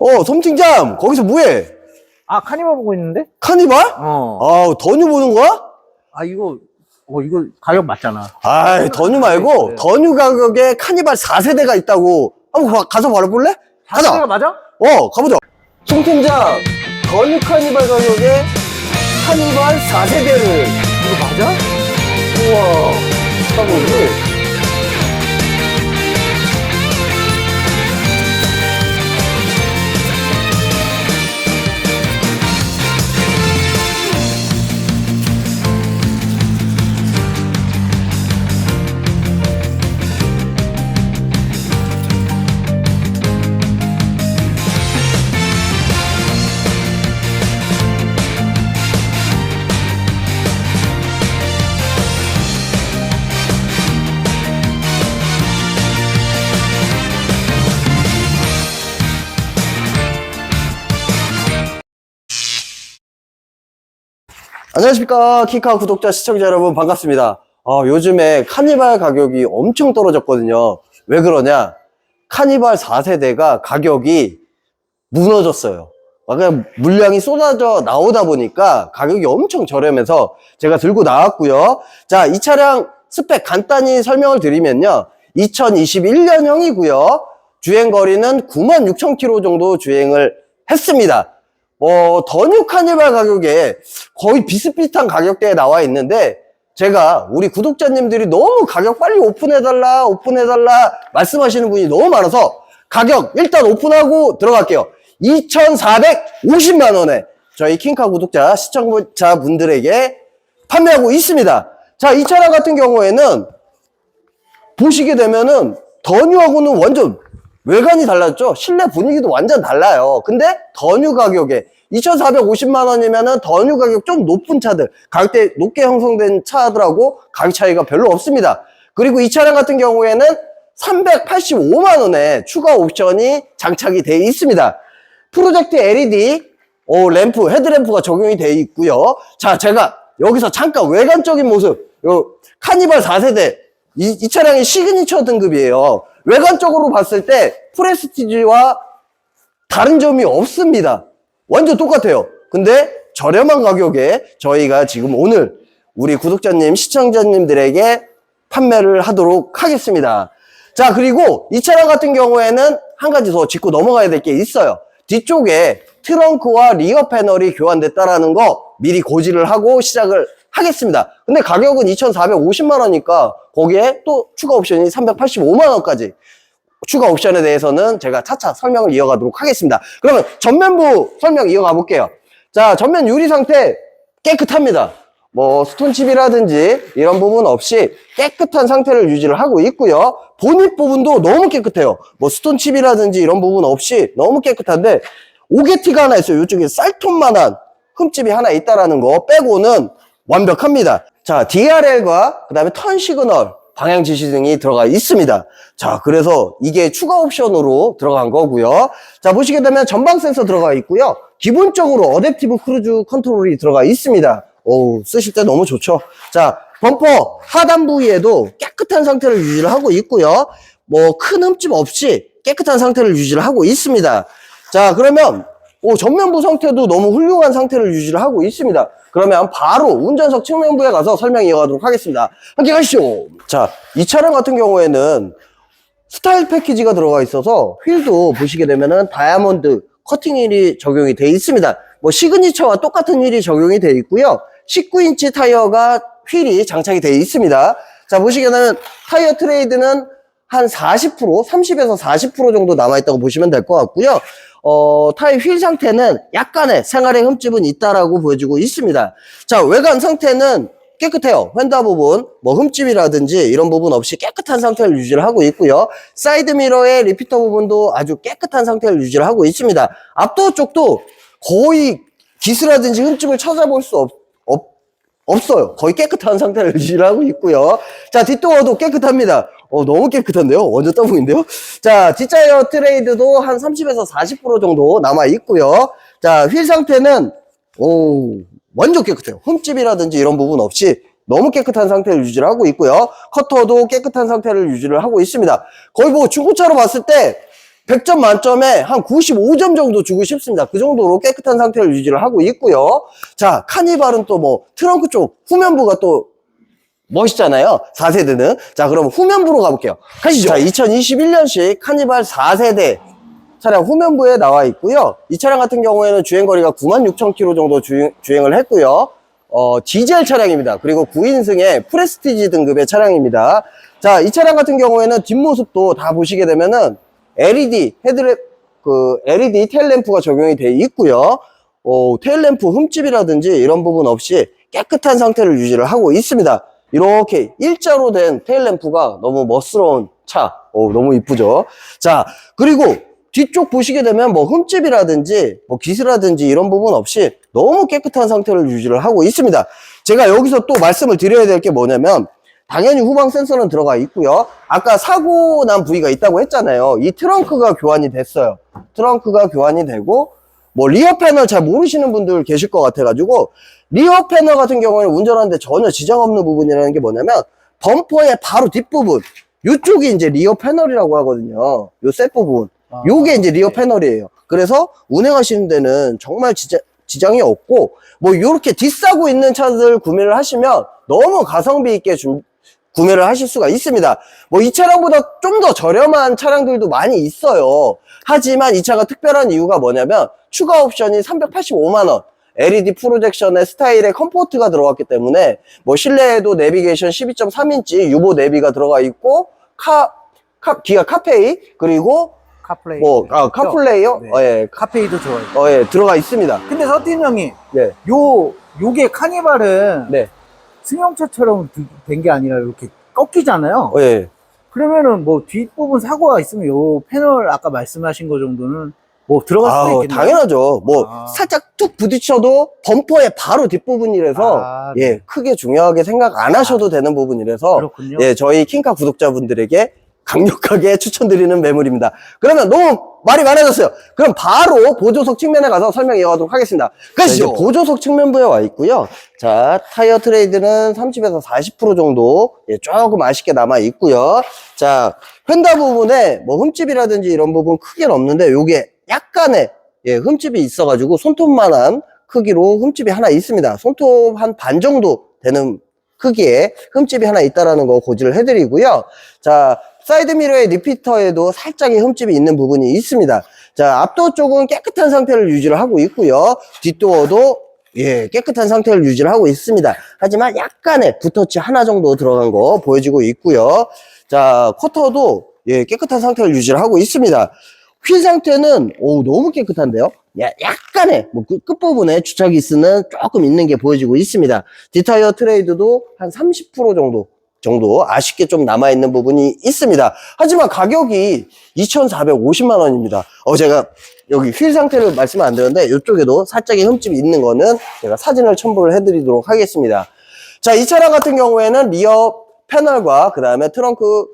어, 섬팅잠! 거기서 뭐해? 아, 카니발 보고 있는데? 카니발? 어. 아, 더뉴 보는 거야? 아, 이거, 어, 이거 가격 맞잖아. 아이, 더뉴 말고, 그래요. 더뉴 가격에 카니발 4세대가 있다고. 한번 가- 가서 바라볼래? 가자! 맞아? 어, 가보자. 송 팀장, 더뉴 카니발 가격에 카니발 4세대를. 이거 맞아? 우와, 가보지. 안녕하십니까. 키카 구독자, 시청자 여러분, 반갑습니다. 아, 요즘에 카니발 가격이 엄청 떨어졌거든요. 왜 그러냐? 카니발 4세대가 가격이 무너졌어요. 아, 그냥 물량이 쏟아져 나오다 보니까 가격이 엄청 저렴해서 제가 들고 나왔고요. 자, 이 차량 스펙 간단히 설명을 드리면요. 2021년형이고요. 주행 거리는 9만 6천 킬로 정도 주행을 했습니다. 어, 더 뉴 카니발 가격에 거의 비슷비슷한 가격대에 나와 있는데 제가 우리 구독자님들이 너무 가격 빨리 오픈해달라 오픈해달라 말씀하시는 분이 너무 많아서 가격 일단 오픈하고 들어갈게요. 2,450만 원에 저희 킹카 구독자 시청자분들에게 판매하고 있습니다. 자 이 차량 같은 경우에는 보시게 되면은 더뉴하고는 완전 외관이 달랐죠? 실내 분위기도 완전 달라요. 근데 더뉴 가격에 2,450만 원이면은 더뉴 가격 좀 높은 차들, 가격대 높게 형성된 차들하고 가격 차이가 별로 없습니다. 그리고 이 차량 같은 경우에는 385만 원에 추가 옵션이 장착이 되어 있습니다. 프로젝트 LED 어, 램프, 헤드램프가 적용이 되어 있고요. 자, 제가 여기서 잠깐 외관적인 모습, 요 카니발 4세대 이, 이 차량이 시그니처 등급이에요. 외관적으로 봤을 때 프레스티지와 다른 점이 없습니다. 완전 똑같아요. 근데 저렴한 가격에 저희가 지금 오늘 우리 구독자님, 시청자님들에게 판매를 하도록 하겠습니다. 자, 그리고 이 차량 같은 경우에는 한 가지 더 짚고 넘어가야 될 게 있어요. 뒤쪽에 트렁크와 리어 패널이 교환됐다라는 거 미리 고지를 하고 시작을 하겠습니다. 근데 가격은 2,450만 원이니까 거기에 또 추가 옵션이 385만 원까지 추가 옵션에 대해서는 제가 차차 설명을 이어가도록 하겠습니다. 그러면 전면부 설명 이어가 볼게요. 자, 전면 유리 상태 깨끗합니다. 뭐 스톤칩이라든지 이런 부분 없이 깨끗한 상태를 유지를 하고 있고요. 보닛 부분도 너무 깨끗해요. 뭐 스톤칩이라든지 이런 부분 없이 너무 깨끗한데 오게티가 하나 있어요. 이쪽에 쌀톱만한 흠집이 하나 있다라는 거 빼고는 완벽합니다. 자, DRL과 그 다음에 턴 시그널, 방향 지시 등이 들어가 있습니다. 자, 그래서 이게 추가 옵션으로 들어간 거고요. 자, 보시게 되면 전방 센서 들어가 있고요. 기본적으로 어댑티브 크루즈 컨트롤이 들어가 있습니다. 오, 쓰실 때 너무 좋죠. 자, 범퍼 하단 부위에도 깨끗한 상태를 유지를 하고 있고요. 뭐 큰 흠집 없이 깨끗한 상태를 유지를 하고 있습니다. 자, 그러면 오, 전면부 상태도 너무 훌륭한 상태를 유지를 하고 있습니다. 그러면 바로 운전석 측면부에 가서 설명 이어가도록 하겠습니다. 함께 가시죠. 자, 이 차량 같은 경우에는 스타일 패키지가 들어가 있어서 휠도 보시게 되면은 다이아몬드 커팅 휠이 적용이 되어 있습니다. 뭐 시그니처와 똑같은 휠이 적용이 되어 있고요. 19인치 타이어가 휠이 장착이 되어 있습니다. 자, 보시게 되면 타이어 트레이드는 한 40%, 30에서 40% 정도 남아있다고 보시면 될 것 같고요. 어, 타이어 휠 상태는 약간의 생활의 흠집은 있다라고 보여지고 있습니다. 자, 외관 상태는 깨끗해요. 휀다 부분, 뭐 흠집이라든지 이런 부분 없이 깨끗한 상태를 유지를 하고 있고요. 사이드 미러의 리피터 부분도 아주 깨끗한 상태를 유지를 하고 있습니다. 앞도어 쪽도 거의 기스라든지 흠집을 찾아볼 수 없, 없, 없어요. 거의 깨끗한 상태를 유지를 하고 있고요. 자, 뒷도어도 깨끗합니다. 어, 너무 깨끗한데요? 완전 더블인데요? 자, 뒷자이어 트레이드도 한 30에서 40% 정도 남아 있고요. 자, 휠 상태는, 오, 완전 깨끗해요. 흠집이라든지 이런 부분 없이 너무 깨끗한 상태를 유지를 하고 있고요. 커터도 깨끗한 상태를 유지를 하고 있습니다. 거의 뭐 중고차로 봤을 때 100점 만점에 한 95점 정도 주고 싶습니다. 그 정도로 깨끗한 상태를 유지를 하고 있고요. 자, 카니발은 또 뭐 트렁크 쪽 후면부가 또 멋있잖아요. 4세대는. 자, 그럼 후면부로 가볼게요. 가시죠. 자, 2021년식 카니발 4세대 차량 후면부에 나와 있고요. 이 차량 같은 경우에는 주행거리가 96,000km 정도 주행, 주행을 했고요. 어, 디젤 차량입니다. 그리고 9인승의 프레스티지 등급의 차량입니다. 자, 이 차량 같은 경우에는 뒷모습도 다 보시게 되면은 LED 헤드램 그 LED 테일램프가 적용이 되어 있고요. 어, 테일램프 흠집이라든지 이런 부분 없이 깨끗한 상태를 유지를 하고 있습니다. 이렇게 일자로 된 테일램프가 너무 멋스러운 차. 오, 너무 이쁘죠? 자, 그리고 뒤쪽 보시게 되면 뭐 흠집이라든지 뭐 기스라든지 이런 부분 없이 너무 깨끗한 상태를 유지를 하고 있습니다. 제가 여기서 또 말씀을 드려야 될 게 뭐냐면 당연히 후방 센서는 들어가 있고요. 아까 사고 난 부위가 있다고 했잖아요. 이 트렁크가 교환이 됐어요. 트렁크가 교환이 되고 뭐 리어 패널 잘 모르시는 분들 계실 것 같아 가지고 리어 패널 같은 경우에는 운전하는데 전혀 지장 없는 부분이라는 게 뭐냐면 범퍼의 바로 뒷부분 이쪽이 이제 리어 패널이라고 하거든요. 요셋 부분. 아, 요게 이제 리어 네. 패널이에요. 그래서 운행하시는 데는 정말 지장, 지장이 없고 뭐 요렇게 뒷싸고 있는 차들 구매를 하시면 너무 가성비 있게 준- 구매를 하실 수가 있습니다. 뭐 이 차량보다 좀 더 저렴한 차량들도 많이 있어요. 하지만 이 차가 특별한 이유가 뭐냐면 추가 옵션이 385만원. LED 프로젝션의 스타일의 컴포트가 들어갔기 때문에 뭐 실내에도 내비게이션 12.3인치 유보 내비가 들어가 있고 카, 카 기아 카페이 그리고 카플레이. 뭐 아, 카플레이요? 네. 어, 예, 카페이도 좋아요. 어, 예, 들어가 있습니다. 근데 서틴 형이 네, 요 요게 카니발은 네, 승용차처럼 된 게 아니라 이렇게 꺾이잖아요. 어, 예. 그러면은 뭐 뒷부분 사고가 있으면 요 패널 아까 말씀하신 거 정도는 뭐 들어갈 수도 아우, 있겠네요. 당연하죠. 뭐 아. 살짝 툭 부딪혀도 범퍼의 바로 뒷부분이라서 아, 예, 크게 중요하게 생각 안 하셔도 되는 부분이라서 그렇군요. 예, 저희 킹카 구독자분들에게 강력하게 추천드리는 매물입니다. 그러면 너무 말이 많아졌어요. 그럼 바로 보조석 측면에 가서 설명 이어가도록 하겠습니다. 가시죠. 보조석 측면부에 와 있고요. 자, 타이어 트레이드는 30에서 40% 정도 예, 조금 아쉽게 남아 있고요. 자, 휀다 부분에 뭐 흠집이라든지 이런 부분 크게는 없는데 요게 약간의 예, 흠집이 있어가지고 손톱만한 크기로 흠집이 하나 있습니다. 손톱 한 반 정도 되는 크기에 흠집이 하나 있다라는 거 고지를 해드리고요. 자, 사이드미러의 리피터에도 살짝의 흠집이 있는 부분이 있습니다. 자, 앞도 쪽은 깨끗한 상태를 유지를 하고 있고요. 뒷도어도 예, 깨끗한 상태를 유지를 하고 있습니다. 하지만 약간의 붓터치 하나 정도 들어간 거 보여지고 있고요. 자, 쿼터도 예, 깨끗한 상태를 유지를 하고 있습니다. 휠 상태는 오 너무 깨끗한데요. 야, 약간의 뭐 끝- 끝부분에 주차 기스는 조금 있는 게 보여지고 있습니다. 디타이어 트레이드도 한 30% 정도 정도 아쉽게 좀 남아 있는 부분이 있습니다. 하지만 가격이 2,450만 원입니다. 어 제가 여기 휠 상태를 말씀 안 드렸는데 이쪽에도 살짝의 흠집이 있는 거는 제가 사진을 첨부를 해드리도록 하겠습니다. 자, 이 차량 같은 경우에는 리어 패널과 그 다음에 트렁크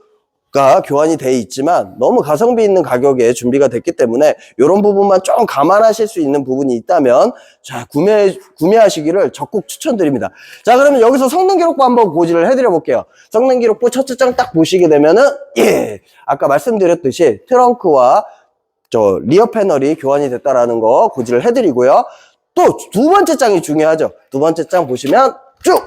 가 교환이 돼 있지만 너무 가성비 있는 가격에 준비가 됐기 때문에 이런 부분만 좀 감안하실 수 있는 부분이 있다면 자 구매 구매하시기를 적극 추천드립니다. 자 그러면 여기서 성능 기록부 한번 고지를 해드려 볼게요. 성능 기록부 첫째 장 딱 보시게 되면은 예 아까 말씀드렸듯이 트렁크와 저 리어 패널이 교환이 됐다라는 거 고지를 해드리고요. 또 두 번째 장이 중요하죠. 두 번째 장 보시면 쭉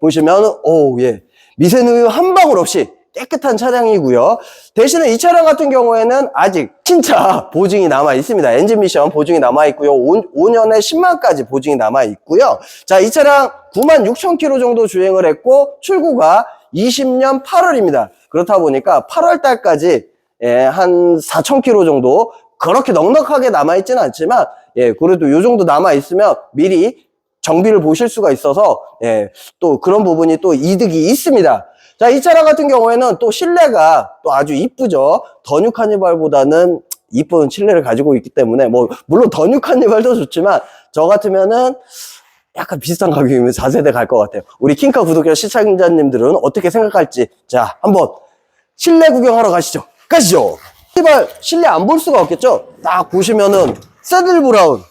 보시면 오 예. 미세누유 한 방울 없이 깨끗한 차량이고요. 대신에 이 차량 같은 경우에는 아직 신차 보증이 남아 있습니다. 엔진 미션 보증이 남아 있고요. 5, 년에 10만까지 보증이 남아 있고요. 자, 이 차량 9만 6천 킬로 정도 주행을 했고 출고가 20년 8월입니다. 그렇다 보니까 8월 달까지 예, 한 4천 킬로 정도 그렇게 넉넉하게 남아 있지는 않지만 예, 그래도 요 정도 남아 있으면 미리 정비를 보실 수가 있어서 예, 또 그런 부분이 또 이득이 있습니다. 자, 이 차량 같은 경우에는 또 실내가 또 아주 이쁘죠. 더뉴 카니발보다는 이쁜 실내를 가지고 있기 때문에 뭐 물론 더뉴 카니발도 좋지만 저 같으면은 약간 비슷한 가격이면 4세대 갈 것 같아요. 우리 킹카 구독자 시청자님들은 어떻게 생각할지 자, 한번 실내 구경하러 가시죠. 가시죠. 카니발 실내 안 볼 수가 없겠죠? 딱 보시면은 새들 브라운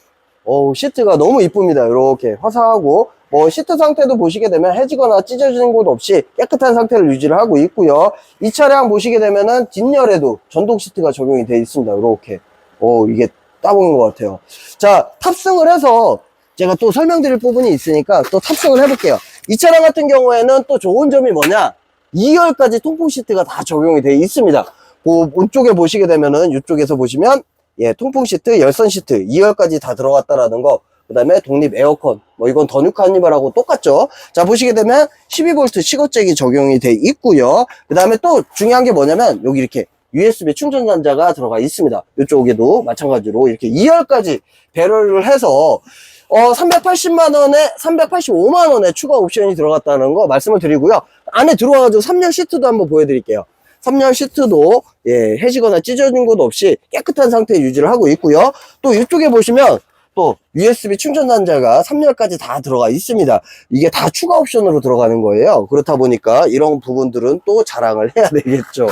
오, 시트가 너무 이쁩니다. 이렇게 화사하고 뭐 시트 상태도 보시게 되면 해지거나 찢어지는 곳 없이 깨끗한 상태를 유지를 하고 있고요. 이 차량 보시게 되면은 뒷열에도 전동 시트가 적용이 되어 있습니다. 이렇게. 어, 이게 따봉인 것 같아요. 자, 탑승을 해서 제가 또 설명드릴 부분이 있으니까 또 탑승을 해볼게요. 이 차량 같은 경우에는 또 좋은 점이 뭐냐? 2열까지 통풍 시트가 다 적용이 되어 있습니다. 그 오쪽에 보시게 되면은 이쪽에서 보시면 예, 통풍 시트, 열선 시트 2열까지 다 들어갔다라는 거. 그 다음에 독립 에어컨. 뭐 이건 더뉴 카니발하고 똑같죠. 자, 보시게 되면 12V 시거잭이 적용이 돼 있고요. 그 다음에 또 중요한 게 뭐냐면 여기 이렇게 USB 충전 단자가 들어가 있습니다. 이쪽에도 마찬가지로 이렇게 2열까지 배려를 해서 어, 380만 원에 385만 원에 추가 옵션이 들어갔다는 거 말씀을 드리고요. 안에 들어와가지고 3열 시트도 한번 보여드릴게요. 3열 시트도 예, 해지거나 찢어진 곳 없이 깨끗한 상태 유지를 하고 있고요. 또 이쪽에 보시면 또 USB 충전 단자가 3열까지 다 들어가 있습니다. 이게 다 추가 옵션으로 들어가는 거예요. 그렇다 보니까 이런 부분들은 또 자랑을 해야 되겠죠.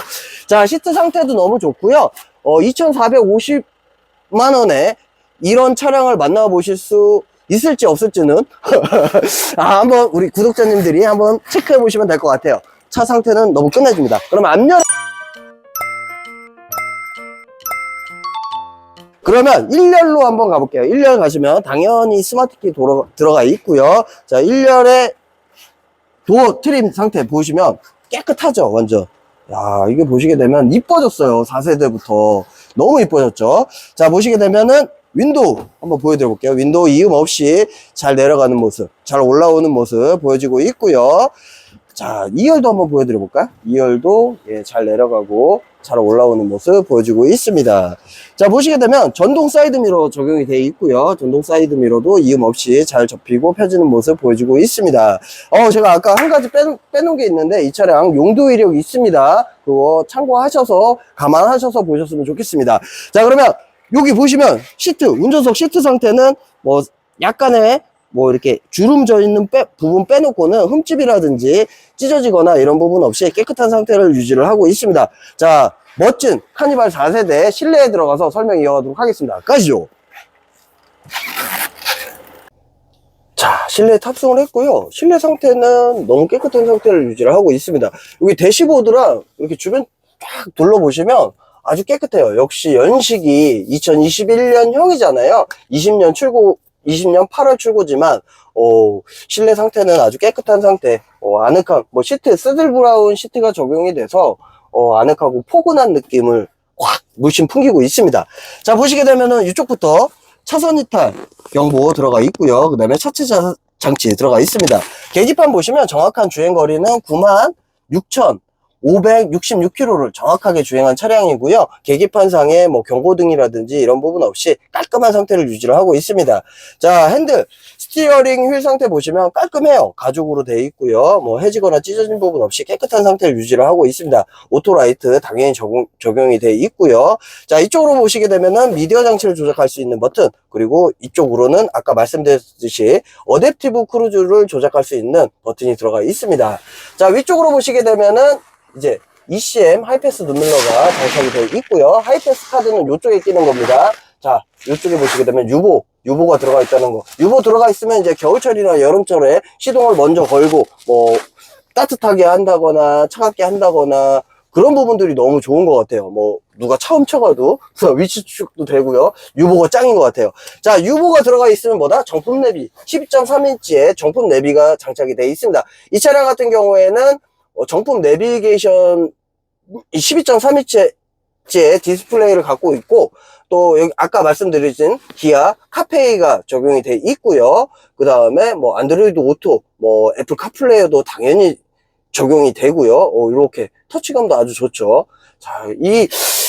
자, 시트 상태도 너무 좋고요. 어, 2,450만 원에 이런 차량을 만나보실 수 있을지 없을지는 아, 한번 우리 구독자님들이 한번 체크해 보시면 될 것 같아요. 차 상태는 너무 끝내줍니다. 그러면 앞면 그러면 1열로 한번 가볼게요. 1열 가시면 당연히 스마트키 도로, 들어가 있고요. 자, 1열에 도어 트림 상태 보시면 깨끗하죠, 완전. 야, 이게 보시게 되면 이뻐졌어요. 4세대부터. 너무 이뻐졌죠. 자, 보시게 되면은 윈도우 한번 보여드려 볼게요. 윈도우 이음 없이 잘 내려가는 모습, 잘 올라오는 모습 보여지고 있고요. 자, 2열도 한번 보여드려 볼까요? 2열도 예, 잘 내려가고 잘 올라오는 모습 보여지고 있습니다. 자, 보시게 되면 전동 사이드미러 적용이 되어 있고요. 전동 사이드미러도 이음 없이 잘 접히고 펴지는 모습 보여지고 있습니다. 어, 제가 아까 한 가지 빼, 빼놓은 게 있는데 이 차량 용도 이력 있습니다. 그거 참고하셔서 감안하셔서 보셨으면 좋겠습니다. 자, 그러면 여기 보시면 시트, 운전석 시트 상태는 뭐 약간의 뭐 이렇게 주름 져 있는 빼- 부분 빼놓고는 흠집이라든지 찢어지거나 이런 부분 없이 깨끗한 상태를 유지를 하고 있습니다. 자, 멋진 카니발 4세대 실내에 들어가서 설명 이어가도록 하겠습니다. 가시죠. 자, 실내 탑승을 했고요. 실내 상태는 너무 깨끗한 상태를 유지를 하고 있습니다. 여기 대시보드랑 이렇게 주변 쫙 둘러보시면 아주 깨끗해요. 역시 연식이 2021년형이잖아요. 20년 출고, 20년 8월 출고지만, 어, 실내 상태는 아주 깨끗한 상태. 어, 아늑한, 뭐 시트, 스들 브라운 시트가 적용이 돼서, 어, 아늑하고 포근한 느낌을 확 물씬 풍기고 있습니다. 자, 보시게 되면은 이쪽부터 차선 이탈 경보 들어가 있고요. 그 다음에 차체 자- 장치 들어가 있습니다. 계기판 보시면 정확한 주행 거리는 9만 6천 566km를 정확하게 주행한 차량이고요. 계기판상에 뭐 경고등이라든지 이런 부분 없이 깔끔한 상태를 유지를 하고 있습니다. 자, 핸들, 스티어링 휠 상태 보시면 깔끔해요. 가죽으로 되어 있고요. 뭐 해지거나 찢어진 부분 없이 깨끗한 상태를 유지를 하고 있습니다. 오토라이트 당연히 적용, 적용이 되어 있고요. 자, 이쪽으로 보시게 되면은 미디어 장치를 조작할 수 있는 버튼, 그리고 이쪽으로는 아까 말씀드렸듯이 어댑티브 크루즈를 조작할 수 있는 버튼이 들어가 있습니다. 자, 위쪽으로 보시게 되면은 이제 ECM 하이패스 눈밀러가 장착이 되어 있고요. 하이패스 카드는 이쪽에 끼는 겁니다. 자, 이쪽에 보시게 되면 유보, 유보가 들어가 있다는 거. 유보 들어가 있으면 이제 겨울철이나 여름철에 시동을 먼저 걸고 뭐 따뜻하게 한다거나 차갑게 한다거나 그런 부분들이 너무 좋은 것 같아요. 뭐 누가 처음 쳐가도 위치 추적도 되고요. 유보가 짱인 것 같아요. 자, 유보가 들어가 있으면 뭐다? 정품 내비 12.3인치의 정품 내비가 장착이 되어 있습니다. 이 차량 같은 경우에는 어, 정품 내비게이션 12.3인치의 디스플레이를 갖고 있고 또 여기 아까 말씀드린 기아 카페이가 적용이 돼 있고요. 그 다음에 뭐 안드로이드 오토, 뭐 애플 카플레이도 당연히 적용이 되고요. 어, 이렇게 터치감도 아주 좋죠. 자, 이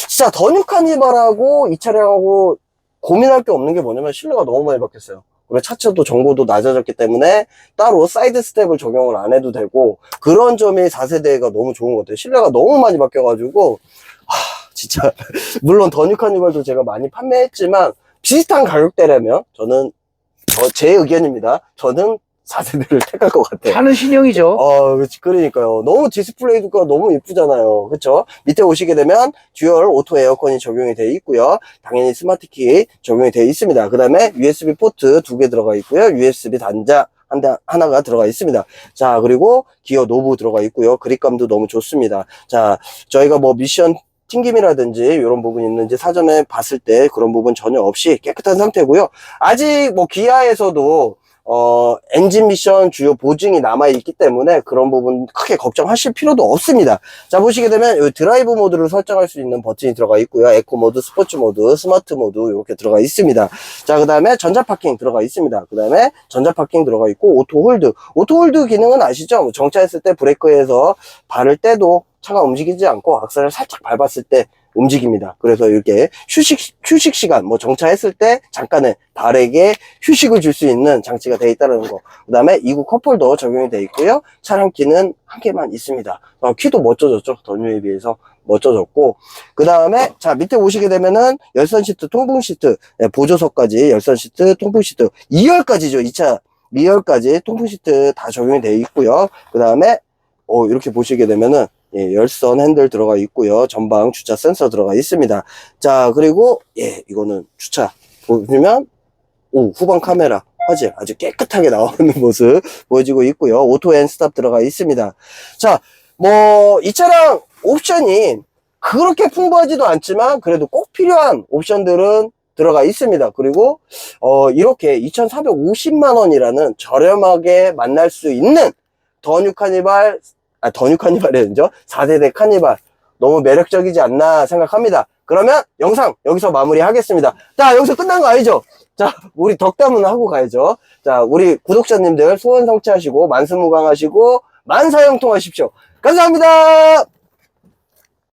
진짜 더 뉴 카니발하고 이 차량하고 고민할 게 없는 게 뭐냐면 실내가 너무 많이 바뀌었어요. 그리고 차체도 정보도 낮아졌기 때문에 따로 사이드 스텝을 적용을 안 해도 되고 그런 점이 4세대가 너무 좋은 것 같아요. 실내가 너무 많이 바뀌어가지고 하, 진짜 물론 더뉴 카니발도 제가 많이 판매했지만 비슷한 가격대라면 저는 저, 제 의견입니다. 저는 4세대를 택할 것 같아요. 차는 신형이죠. 아, 그치, 그러니까요. 너무 디스플레이가 너무 이쁘잖아요. 그쵸? 밑에 오시게 되면 듀얼 오토 에어컨이 적용이 되어 있고요. 당연히 스마트키 적용이 되어 있습니다. 그 다음에 USB 포트 두 개 들어가 있고요. USB 단자 한 대, 하나가 들어가 있습니다. 자, 그리고 기어 노브 들어가 있고요. 그립감도 너무 좋습니다. 자, 저희가 뭐 미션 튕김이라든지 이런 부분이 있는지 사전에 봤을 때 그런 부분 전혀 없이 깨끗한 상태고요. 아직 뭐 기아에서도 어, 엔진 미션 주요 보증이 남아있기 때문에 그런 부분 크게 걱정하실 필요도 없습니다. 자, 보시게 되면 이 드라이브 모드를 설정할 수 있는 버튼이 들어가 있고요. 에코 모드, 스포츠 모드, 스마트 모드 이렇게 들어가 있습니다. 자, 그 다음에 전자 파킹 들어가 있습니다. 그 다음에 전자 파킹 들어가 있고 오토 홀드. 오토 홀드 기능은 아시죠? 뭐 정차했을 때 브레이크에서 발을 떼도 차가 움직이지 않고 악셀을 살짝 밟았을 때 움직입니다. 그래서 이렇게 휴식, 휴식 시간, 뭐 정차했을 때 잠깐의 발에게 휴식을 줄 수 있는 장치가 되어 있다는 거. 그 다음에 이구 컵홀더 적용이 되어 있고요. 차량 키는 한 개만 있습니다. 어, 키도 멋져졌죠. 더뉴에 비해서 멋져졌고. 그 다음에, 자, 밑에 오시게 되면은 열선 시트, 통풍 시트, 네, 보조석까지 열선 시트, 통풍 시트, 2열까지죠. 이차 2열까지 통풍 시트 다 적용이 되어 있고요. 그 다음에, 어, 이렇게 보시게 되면은 예, 열선 핸들 들어가 있고요. 전방 주차 센서 들어가 있습니다. 자, 그리고 예, 이거는 주차 보시면 오, 후방 카메라 화질 아주 깨끗하게 나오는 모습 보여지고 있고요. 오토 앤 스탑 들어가 있습니다. 자, 뭐 이 차량 옵션이 그렇게 풍부하지도 않지만 그래도 꼭 필요한 옵션들은 들어가 있습니다. 그리고 어, 이렇게 2,450만 원이라는 저렴하게 만날 수 있는 더뉴 카니발 아, 더뉴 카니발이죠. 4세대 카니발. 너무 매력적이지 않나 생각합니다. 그러면 영상 여기서 마무리 하겠습니다. 자, 여기서 끝난 거 아니죠? 자, 우리 덕담은 하고 가야죠. 자, 우리 구독자님들 소원 성취하시고, 만수무강하시고, 만사형통하십시오. 감사합니다!